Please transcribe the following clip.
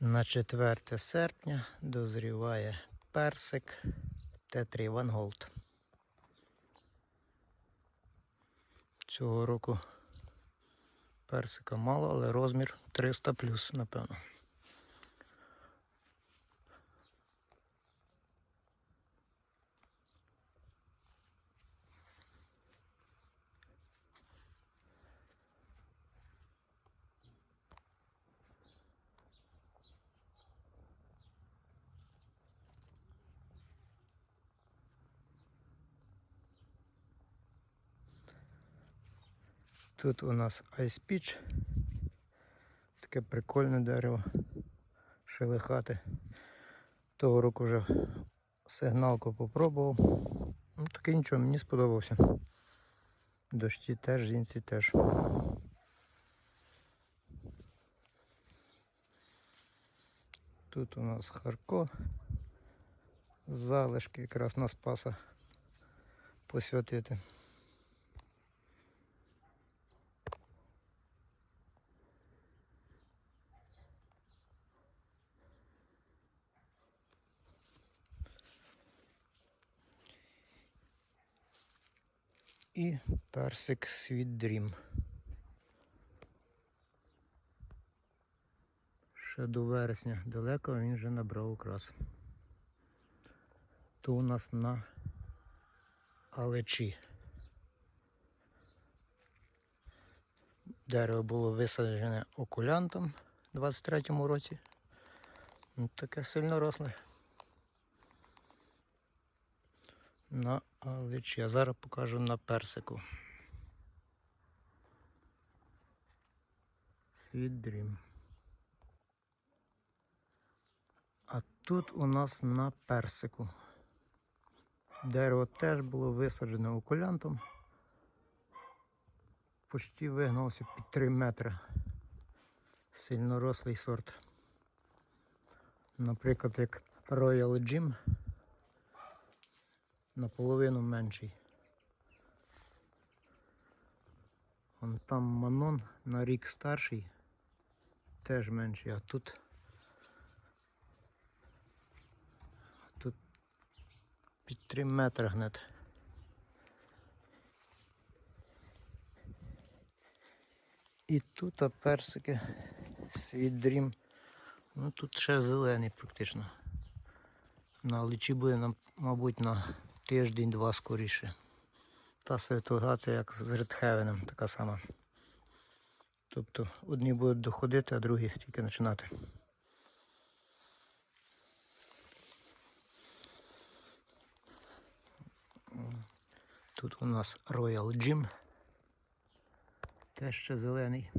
На 4 серпня дозріває персик Т3 Ван Голд. Цього року персика мало, але розмір 300 плюс, напевно. Тут у нас Ice Peach. Таке прикольне дерево. Шелихати. Того року вже сигналку попробував. Ну таке нічого, мені сподобався. Дощі теж, жінці теж. Тут у нас Харко. Залишки якраз на Спаса посвятити. І персик Sweet Dream. Ще до вересня далеко він вже набрав окрас. То у нас на алечі. Дерево було висаджене окулянтом у 23-му році. Ну, таке сильно росле. на аличі. Я зараз покажу на персику. Sweet Dream. А тут у нас на персику. Дерево теж було висаджене окулянтом. Почти вигнався під 3 метри. Сильно рослий сорт. Наприклад, як Royal Jim наполовину менший. Вон там Манон на рік старший, теж менший, а тут а тут під 3 метри гнет. І тут а персики світ. Ну тут ще зелений практично. На личі буде, мабуть, на тиждень-два скоріше. Та ситуація як з Редхевеном, така сама. Тобто одні будуть доходити, а другі тільки починати. Тут у нас Royal Gym. Теж ще зелений.